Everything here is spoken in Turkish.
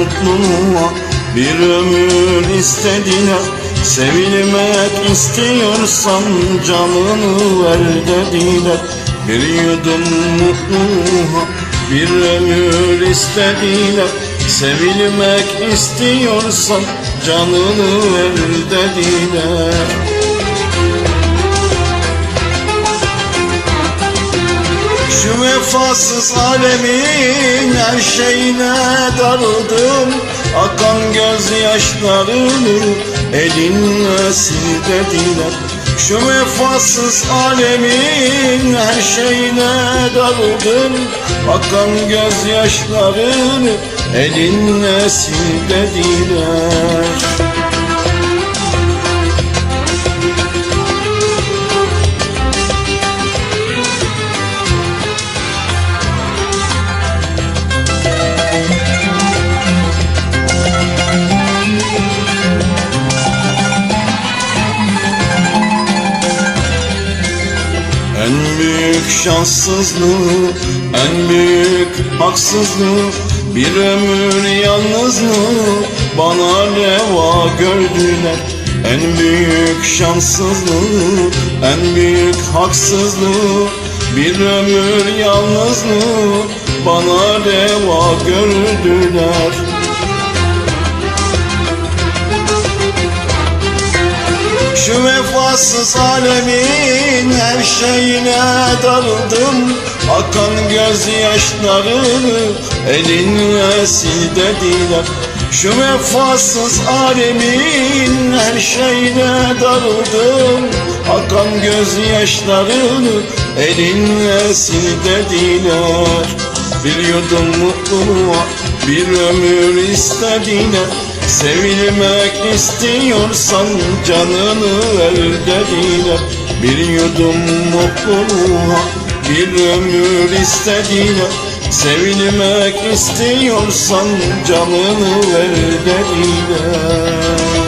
mutluluğa Bir ömür istediler Sevilmek istiyorsan canını ver dediler Bir yudum mutluluğa bir ömür istediler Sevilmek istiyorsan canını ver dediler Şu vefasız alemin her şeyine darıldım Akan gözyaşlarını elinle sil dediler Şu vefasız alemin her şeyine darıldım Akan gözyaşlarını elinle sil dediler büyük şanssızlığı, en büyük haksızlığı Bir ömür yalnızlığı bana reva gördüler En büyük şanssızlığı, en büyük haksızlığı Bir ömür yalnızlığı bana reva gördüler Şu vefasız alemin her şeyine darıldım Akan gözyaşlarını elinle sil dediler Şu vefasız alemin her şeyine darıldım Akan gözyaşlarını elinle sil dediler Bir yudum mutluluğa bir ömür istediler Sevilmek istiyorsan canını ver dediler Bir yudum mutluluğa bir ömür istediler Sevilmek istiyorsan canını ver dediler